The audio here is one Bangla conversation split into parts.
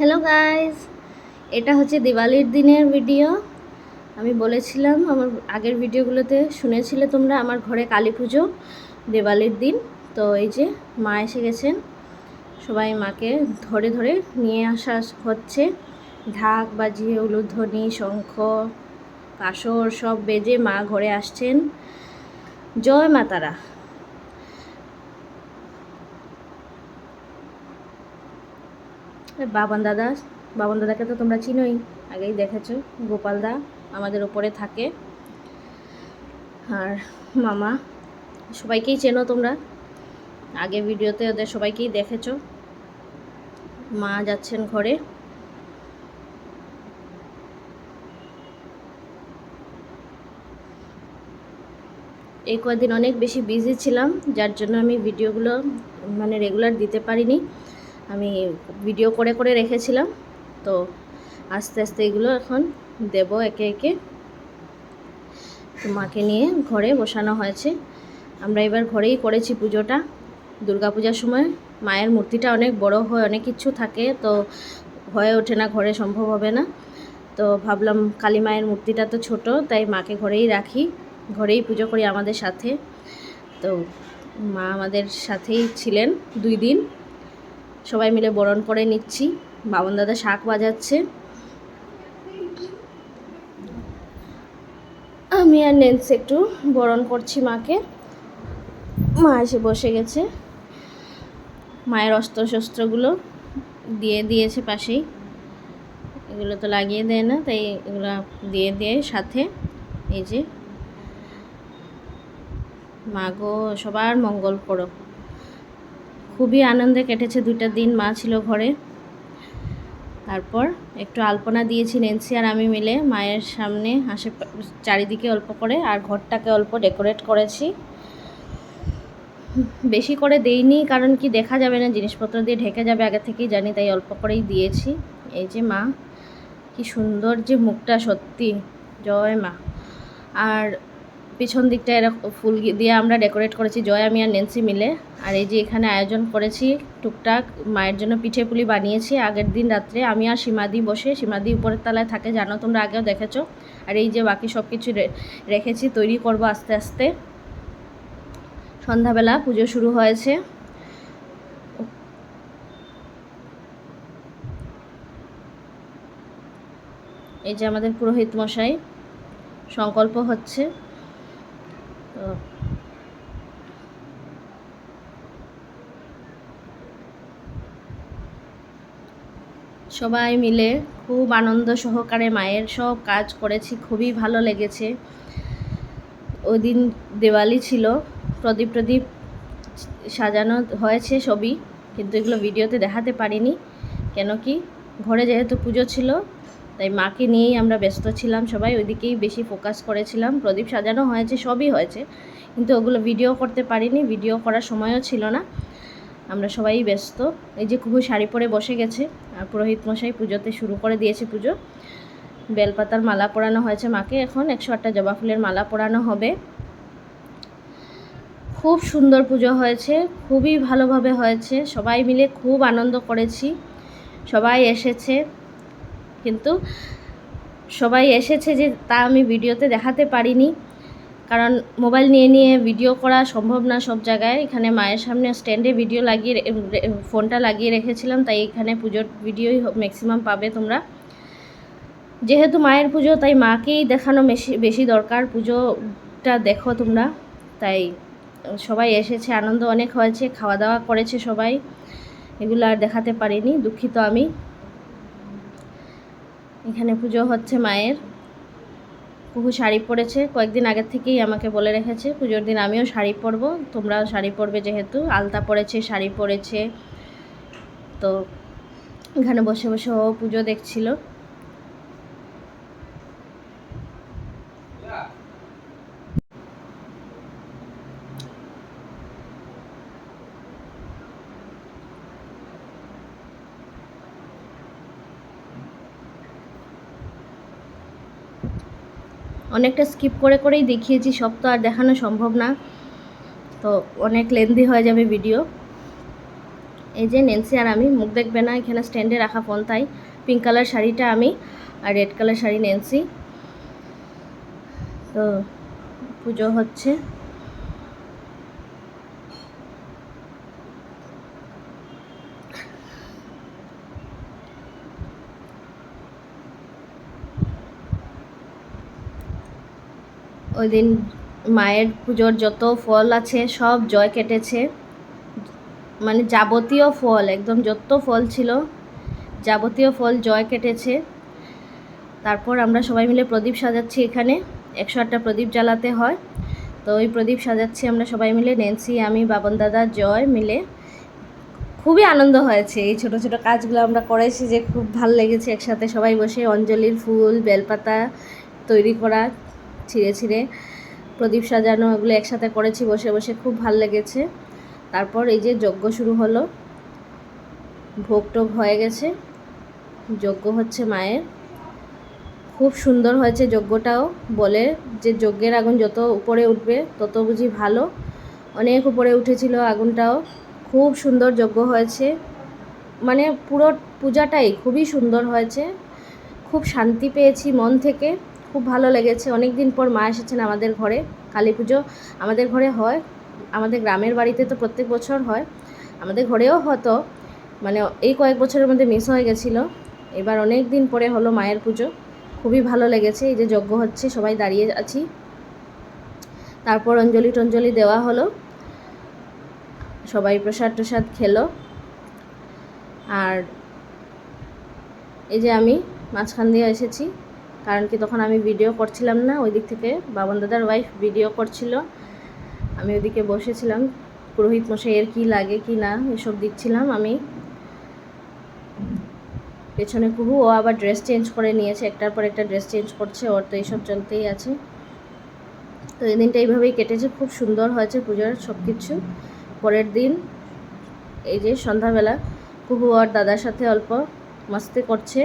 হ্যালো গাইস এটা হচ্ছে দিওয়ালির দিনের ভিডিও আমি বলেছিলাম আমার আগের ভিডিওগুলোতে শুনেছিলে তোমরা আমার ঘরে কালী পুজো, দেওয়ালির দিন। তো এই যে মা এসে গেছেন। সবাই মাকে ধরে ধরে নিয়ে আসা হচ্ছে। ঢাক বাজিয়ে উলুধ্বনি, শঙ্খ, কাসর সব বেজে মা ঘরে আসছেন। জয় মা বাবান দাদা, বাবান দাদাকে তো তোমরা চিনোই। আগেই দেখেছ, গোপাল দা আমাদের ওপরে থাকে। আর মামা, সবাইকেই চেনো তোমরা। আগে ভিডিওতে ওদের সবাইকেই দেখেছ। মা যাচ্ছেন ঘরে। এই কয়েকদিন অনেক বেশি বিজি ছিলাম, যার জন্য আমি ভিডিওগুলো মানে রেগুলার দিতে পারিনি। আমি ভিডিও করে করে রেখেছিলাম। তো আস্তে আস্তে এগুলো এখন দেব একে একে। তো মাকে নিয়ে ঘরে বসানো হয়েছে। আমরা এবার ঘরেই করেছি পুজোটা। পূজার সময় মায়ের মূর্তিটা অনেক বড় হয়, অনেক কিছু থাকে, তো হয়ে ওঠে না, ঘরে সম্ভব হবে না। তো ভাবলাম কালী মায়ের মূর্তিটা তো ছোট, তাই মাকে ঘরেই রাখি। ঘরেই পুজো করি আমাদের সাথে। তো মা আমাদের সাথেই ছিলেন দুই দিন। সবাই মিলে বরণ করে নিচ্ছি। বাবন দাদা শাক বাজাচ্ছে। আমি আর নেন্স একটু বরণ করছি মাকে। মা এসে বসে গেছে। মায়ের অস্ত্র শস্ত্রগুলো দিয়ে দিয়েছে পাশেই। এগুলো তো লাগিয়ে দেয় না, তাই এগুলো দিয়ে দিয়ে সাথে। এই যে, মাগো সবার মঙ্গল করো। খুবই আনন্দে কেটেছে দুইটা দিন মা ছিল ঘরে। তারপর একটু আলপনা দিয়েছি নেন্সি আর আমি মিলে মায়ের সামনে আশে চারিদিকে অল্প করে আর ঘরটাকে অল্প ডেকোরেট করেছি। বেশি করে দেইনি কারণ কি দেখা যাবে না, জিনিসপত্র দিয়ে ঢেকে যাবে, আগে থেকেই জানি তাই অল্প করেই দিয়েছি। এই যে মা, কি সুন্দর যে মুখটা সত্যি, জয় মা। আর পিছন দিকটা এরকম ফুল দিয়ে আমরা ডেকোরেট করেছি, জয়, আমি আর নেন্সি মিলে। আর এই যে এখানে আয়োজন করেছি, টুকটাক মায়ের জন্য পিঠে পুলি বানিয়েছি। আগের দিন রাত্রে আমি আর সীমাদি বসে, সীমাদি উপরের তলায় থাকে, জানো তোমরা আগেও দেখেছ। আর এই যে বাকি সব কিছু রেখেছি, তৈরি করব আস্তে আস্তে। সন্ধ্যাবেলা পুজো শুরু হয়েছে। এই যে আমাদের পুরোহিত মশাই, সংকল্প হচ্ছে। সবাই মিলে খুব আনন্দ সহকারে মায়ের সব কাজ করেছি, খুবই ভালো লেগেছে। ওই দিন দেওয়ালি ছিল, প্রদীপ প্রদীপ সাজানো হয়েছে সবই, কিন্তু এগুলো ভিডিওতে দেখাতে পারিনি, কেন কি? ঘরে যেহেতু পুজো ছিল তাই মাকে নিয়েই আমরা ব্যস্ত ছিলাম সবাই, ওইদিকেই বেশি ফোকাস করেছিলাম। প্রদীপ সাজানো হয়েছে, সবই হয়েছে। কিন্তু ওগুলো ভিডিও করতে পারিনি ভিডিও করার সময়ও ছিল না। আমরা সবাই ব্যস্ত। এই যে খুব শাড়ি পরে বসে গেছে, আর পুরোহিত মশাই পুজোতে শুরু করে দিয়েছে পুজো। বেলপাতার মালা পরানো হয়েছে মাকে। এখন একশো আটটা জবা ফুলের মালা পরানো হবে। খুব সুন্দর পুজো হয়েছে, খুবই ভালোভাবে হয়েছে। সবাই মিলে খুব আনন্দ করেছি। সবাই এসেছে। কিন্তু সবাই এসেছে যে তা আমি ভিডিওতে দেখাতে পারিনি। কারণ মোবাইল নিয়ে নিয়ে ভিডিও করা সম্ভব না সব জায়গায়। এখানে মায়ের সামনে স্ট্যান্ডে ভিডিও লাগিয়ে ফোনটা লাগিয়ে রেখেছিলাম, তাই এখানে পুজোর ভিডিওই ম্যাক্সিমাম পাবে তোমরা। যেহেতু মায়ের পুজো, তাই মাকেই দেখানো বেশি বেশি দরকার। পুজোটা দেখো তোমরা। তাই সবাই এসেছে, আনন্দ অনেক হয়েছে খাওয়া দাওয়া করেছে সবাই। এগুলো আর দেখাতে পারিনি, দুঃখিত আমি। এখানে পুজো হচ্ছে মায়ের। কুকু শাড়ি পরেছে, কয়েকদিন আগের থেকেই আমাকে বলে রেখেছে, পুজোর দিন আমিও শাড়ি পরবো, তোমরাও শাড়ি পরবে যেহেতু, আলতা পরেছে, শাড়ি পরেছে। তো এখানে বসে বসে ও পুজো দেখছিল। অনেকটা স্কিপ করে করেই দেখিয়েছি, সব তো আর দেখানো সম্ভব না। তো অনেক লেন্দি হয়ে যাবে ভিডিও এই যে নেন্সি আর আমি, মুখ দেখবে না, এখানে স্ট্যান্ডে রাখা ফোন তাই। পিঙ্ক কালার শাড়িটা আমি আর রেড কালার শাড়ি নেন্সি তো পুজো হচ্ছে। ওই দিন মায়ের পুজোর যত ফল আছে, সব জয় কেটেছে। মানে যাবতীয় ফল, একদম যত ফল ছিল, যাবতীয় ফল জয় কেটেছে। তারপর আমরা সবাই মিলে প্রদীপ সাজাচ্ছি এখানে। একশো আটটা প্রদীপ জ্বালাতে হয়। তো ওই প্রদীপ সাজাচ্ছি আমরা সবাই মিলে। নেন্সি, আমি, বাবন দাদা, জয় মিলে। খুবই আনন্দ হয়েছে। এই ছোট ছোট কাজগুলো আমরা করেছি যে খুব ভালো লেগেছে একসাথে সবাই বসে। অঞ্জলির ফুল, বেলপাতা তৈরি করা। ছিঁড়ে ছিঁড়ে প্রদীপ সাজানো, এগুলো একসাথে করেছি, বসে বসে খুব ভালো লেগেছে। তারপর এই যে যজ্ঞ শুরু হলো, ভোগ টোগ হয়ে গেছে, যজ্ঞ হচ্ছে মায়ের। খুব সুন্দর হয়েছে যজ্ঞটাও, বলে যে যজ্ঞের আগুন যত উপরে উঠবে, তত বুঝি ভালো। অনেক উপরে উঠেছিল আগুনটাও। খুব সুন্দর যজ্ঞ হয়েছে। মানে পুরো পূজাটাই খুবই সুন্দর হয়েছে। খুব শান্তি পেয়েছি মন থেকে। খুব ভালো লেগেছে। অনেক দিন পর মা এসেছেন আমাদের ঘরে, কালী পুজো আমাদের ঘরে হয়। আমাদের গ্রামের বাড়িতে তো প্রত্যেক বছর হয়। আমাদের ঘরেও হতো। মানে এই কয়েক বছরের মধ্যে মিস হয়ে গেছিল। এবার অনেক দিন পরে হলো মায়ের পুজো। খুবই ভালো লেগেছে। এই যে যজ্ঞ হচ্ছে, সবাই দাঁড়িয়ে আছি। তারপর অঞ্জলি টঞ্জলি দেওয়া হলো। সবাই প্রসাদ টসাদ খেলো। আর এই যে আমি মাঝখান দিয়ে এসেছি। কারণ কি তখন আমি ভিডিও করছিলাম না, ওই দিক থেকে বাবন দাদার ওয়াইফ ভিডিও করছিল। আমি ওইদিকে বসেছিলাম, পুরোহিত মশাইয়ের কী লাগে কি না এসব দিচ্ছিলাম আমি। পেছনে কুহু, ও আবার ড্রেস চেঞ্জ করে নিয়েছে, একটার পর একটা ড্রেস চেঞ্জ করছে, ওর তো এইসব চলতেই আছে। তো এই দিনটা এইভাবেই কেটেছে, খুব সুন্দর হয়েছে পুজোর সব কিছু পরের দিন, এই যে সন্ধ্যাবেলা, কুহু আর দাদার সাথে অল্প মস্তি করছে।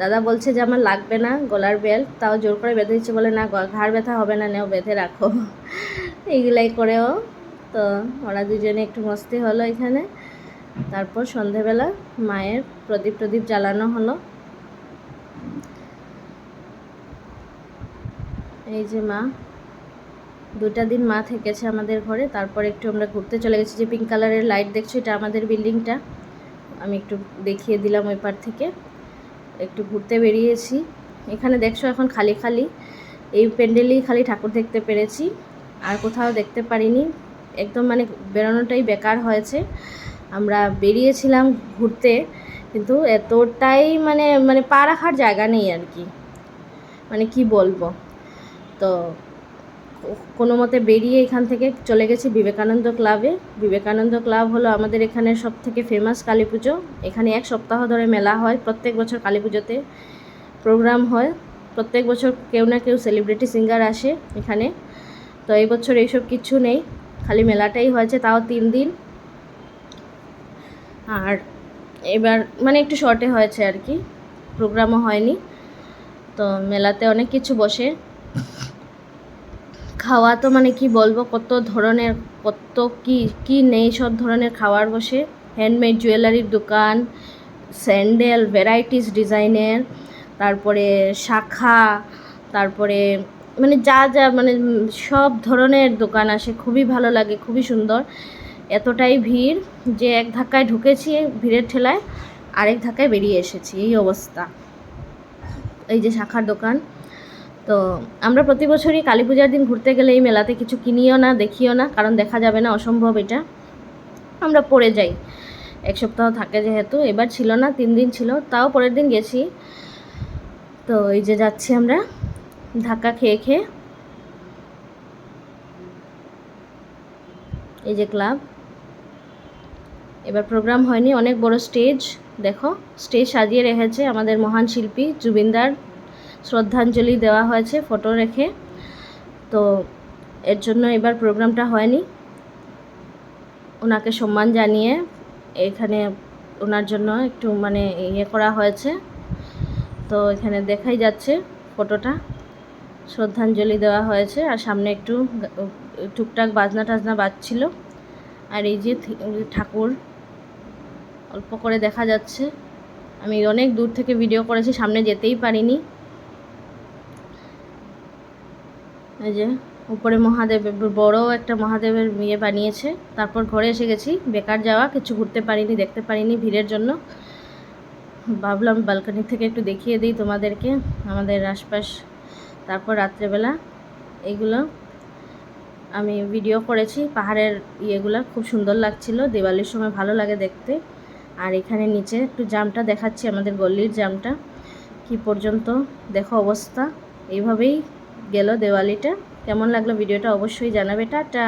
দাদা বলছে যে আমার লাগবে না গলার বেল্ট, তাও জোর করে বেঁধে দিচ্ছে। বলে, না ঘাড় ব্যথা হবে না, নেও, বেঁধে রাখো। এইগুলাই করেও তো ওরা দুজনে একটু মস্তি হলো এখানে। তারপর সন্ধেবেলা মায়ের প্রদীপ প্রদীপ জ্বালানো হলো। এই যে মা, দুটা দিন মা থেকেছে আমাদের ঘরে, তারপর একটু আমরা ঘুরতে চলে গেছি। যে পিঙ্ক কালারের লাইট দেখছ, এটা আমাদের বিল্ডিংটা আমি একটু দেখিয়ে দিলাম ওই পার থেকে। একটু ঘুরতে বেরিয়েছি। এখানে দেখছ এখন খালি খালি। এই প্যান্ডেলেই খালি ঠাকুর দেখতে পেরেছি। আর কোথাও দেখতে পারিনি। একদম মানে বেরোনোটাই বেকার হয়েছে। আমরা বেরিয়েছিলাম ঘুরতে, কিন্তু এতটাই মানে মানে পা রাখার জায়গা নেই আর কি। মানে কি বলব? তো কোনো মতে বেরিয়ে এখান থেকে চলে গেছি বিবেকানন্দ ক্লাবে বিবেকানন্দ ক্লাব হলো আমাদের এখানে সব থেকে ফেমাস কালী পুজো। এখানে এক সপ্তাহ ধরে মেলা হয়, প্রত্যেক বছর কালী পুজোতে প্রোগ্রাম হয়। প্রত্যেক বছর কেউ না কেউ সেলিব্রিটি সিঙ্গার আসে এখানে। তো এই বছর এইসব কিছু নেই, খালি মেলাটাই হয়েছে, তাও তিন দিন। আর এবার মানে একটু শর্টে হয়েছে আর কি প্রোগ্রামও হয়নি। তো মেলাতে অনেক কিছু বসে। খাওয়া তো মানে কি বলব, কত ধরনের, কত কি কি নেই সব ধরনের খাওয়ার বসে। হ্যান্ডমেড জুয়েলারির দোকান স্যান্ডেল ভ্যারাইটিস ডিজাইনের তারপরে শাখা, তারপরে মানে যা যা মানে সব ধরনের দোকান আসে, খুবই ভালো লাগে, খুবই সুন্দর। এতটাই ভিড় যে এক ধাক্কায় ঢুকেছি ভিড়ের ঠেলায়, আরেক ধাক্কায় বেরিয়ে এসেছি, এই অবস্থা। এই যে শাখার দোকান তো আমরা প্রতি বছরই কালী পূজার দিন ঘুরতে গেলে এই মেলাতে কিছু কিনিও না, দেখিও না, কারণ দেখা যাবে না, অসম্ভব এটা। আমরা পড়ে যাই। এক সপ্তাহ থাকে যেহেতু, এবার ছিল না, তিন দিন ছিল, তাও পরের দিন গেছি। তো এই যে যাচ্ছি আমরা, ধাক্কা খেয়ে খেয়ে। এই যে ক্লাব। এবার প্রোগ্রাম হয়নি, অনেক বড় স্টেজ, দেখো। স্টেজ সাজিয়ে রেখেছে আমাদের মহান শিল্পী, জুবিনদার শ্রদ্ধাঞ্জলি দেওয়া হয়েছে ফটো রেখে। তো এর জন্য এবার প্রোগ্রামটা হয়নি। ওনাকে সম্মান জানিয়ে এখানে ওনার জন্য একটু মানে ইয়ে করা হয়েছে। তো এখানে দেখাই যাচ্ছে ফটোটা। শ্রদ্ধাঞ্জলি দেওয়া হয়েছে আর সামনে একটু টুকটাক বাজনা টাজনা বাজছিল। আর এই যে ঠাকুর অল্প করে দেখা যাচ্ছে। আমি অনেক দূর থেকে ভিডিও করেছি, সামনে যেতেই পারিনি। এই যে, উপরে মহাদেব বড় একটা মহাদেবের ইয়ে বানিয়েছে। তারপর ঘরে এসে গেছি, বেকার যাওয়া, কিছু ঘুরতে পারিনি, দেখতে পারিনি ভিড়ের জন্য। ভাবলাম বালকানি থেকে একটু দেখিয়ে দিই তোমাদেরকে, আমাদের আশপাশ। তারপর রাত্রেবেলা এগুলো আমি ভিডিও করেছি, পাহাড়ের ইয়েগুলো খুব সুন্দর লাগছিল, দিওয়ালির সময় ভালো লাগে দেখতে। আর এখানে নিচে একটু জামটা দেখাচ্ছি, আমাদের গল্লির জামটা। কি পর্যন্ত, দেখো অবস্থা। এইভাবেই গেল দেওয়ালিটা। কেমন লাগল ভিডিওটা অবশ্যই জানাবে। টাটা।